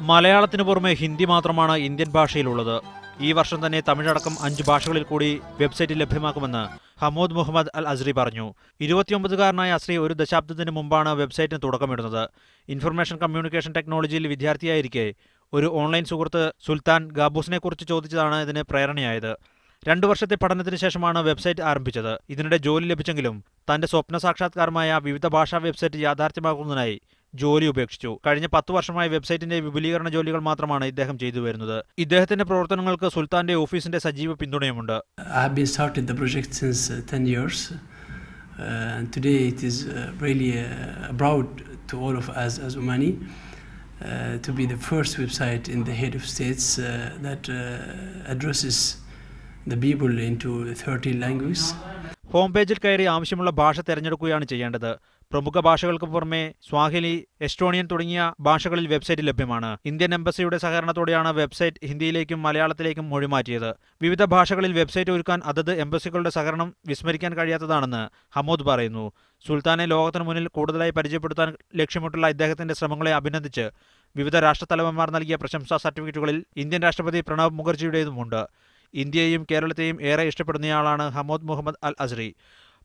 മലയാളത്തിന് പുറമെ ഹിന്ദി മാത്രമാണ് ഇന്ത്യൻ ഭാഷയിലുള്ളത്. ഈ വർഷം തന്നെ തമിഴടക്കം അഞ്ച് ഭാഷകളിൽ കൂടി വെബ്സൈറ്റ് ലഭ്യമാക്കുമെന്ന് ഹമോദ് മുഹമ്മദ് അൽ അസ്രി പറഞ്ഞു. ഇരുപത്തിയൊമ്പതുകാരനായ അസ്രി ഒരു ദശാബ്ദത്തിന് മുമ്പാണ് വെബ്സൈറ്റിന് തുടക്കമിടുന്നത്. ഇൻഫർമേഷൻ കമ്മ്യൂണിക്കേഷൻ ടെക്നോളജിയിൽ വിദ്യാർത്ഥിയായിരിക്കെ ഒരു ഓൺലൈൻ സുഹൃത്ത് സുൽത്താൻ ഗാബൂസിനെ കുറിച്ച് ചോദിച്ചതാണ് ഇതിന് പ്രേരണയായത്. രണ്ടു വർഷത്തെ പഠനത്തിന് ശേഷമാണ് വെബ്സൈറ്റ് ആരംഭിച്ചത്. ഇതിനിടെ ജോലി ലഭിച്ചെങ്കിലും തന്റെ സ്വപ്ന സാക്ഷാത്കാരമായ വിവിധ ഭാഷാ വെബ്സൈറ്റ് യാഥാർത്ഥ്യമാക്കുന്നതിനായി ജോലി ഉപേക്ഷിച്ചു കഴിഞ്ഞ പത്ത് വർഷമായി വെബ്സൈറ്റിന്റെ വിപുലീകരണ ജോലികൾ മാത്രമാണ് ഇദ്ദേഹം ചെയ്തു വരുന്നത് ഇദ്ദേഹത്തിന്റെ പ്രവർത്തനങ്ങൾക്ക് സുൽത്താന്റെ ഓഫീസിന്റെ സജീവ പിന്തുണയുമുണ്ട് the project since uh, 10 years, uh, and today it is uh, really uh, proud to all of us as Omani uh, to be the first website in the head of states uh, that uh, addresses the people into 13 languages. Home പേജിൽ കയറി ആവശ്യമുള്ള ഭാഷ തിരഞ്ഞെടുക്കുകയാണ് ചെയ്യേണ്ടത്. പ്രമുഖ ഭാഷകൾക്ക് പുറമെ Swahili Estonian തുടങ്ങിയ ഭാഷകളിൽ website ലഭ്യമാണ്. ഇന്ത്യൻ എംബസിയുടെ സഹകരണത്തോടെയാണ് വെബ്സൈറ്റ് ഹിന്ദിയിലേക്കും മലയാളത്തിലേക്കും മൊഴിമാറ്റിയത് വിവിധ ഭാഷകളിൽ വെബ്സൈറ്റ് ഒരുക്കാൻ അതത് എംബസികളുടെ സഹകരണം വിസ്മരിക്കാൻ കഴിയാത്തതാണെന്ന് ഹമോദ് പറയുന്നു. സുൽത്താനെ ലോകത്തിനു മുന്നിൽ കൂടുതലായി പരിചയപ്പെടുത്താൻ ലക്ഷ്യമിട്ടുള്ള ഇദ്ദേഹത്തിന്റെ ശ്രമങ്ങളെ അഭിനന്ദിച്ച് വിവിധ രാഷ്ട്രത്തലവന്മാർ നൽകിയ പ്രശംസാ സർട്ടിഫിക്കറ്റുകളിൽ ഇന്ത്യൻ രാഷ്ട്രപതി പ്രണബ് മുഖർജിയുടേതുമുണ്ട്. ഇന്ത്യയെയും കേരളത്തെയും ഏറെ ഇഷ്ടപ്പെടുന്നയാളാണ് ഹമോദ് മുഹമ്മദ് അൽ അസ്രി.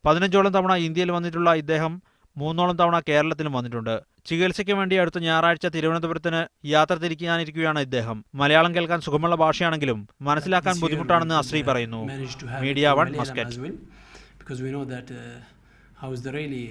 പതിനഞ്ചോളം തവണ ഇന്ത്യയിൽ വന്നിട്ടുള്ള ഇദ്ദേഹം മൂന്നോളം തവണ കേരളത്തിലും വന്നിട്ടുണ്ട്. ചികിത്സയ്ക്ക് വേണ്ടി അടുത്ത ഞായറാഴ്ച തിരുവനന്തപുരത്തിന് യാത്ര തിരിക്കാനിരിക്കുകയാണ് ഇദ്ദേഹം. മലയാളം കേൾക്കാൻ സുഖമുള്ള ഭാഷയാണെങ്കിലും മനസ്സിലാക്കാൻ ബുദ്ധിമുട്ടാണെന്ന് അസ്രി പറയുന്നു. Media one Muscat. because we know that uh, how is the really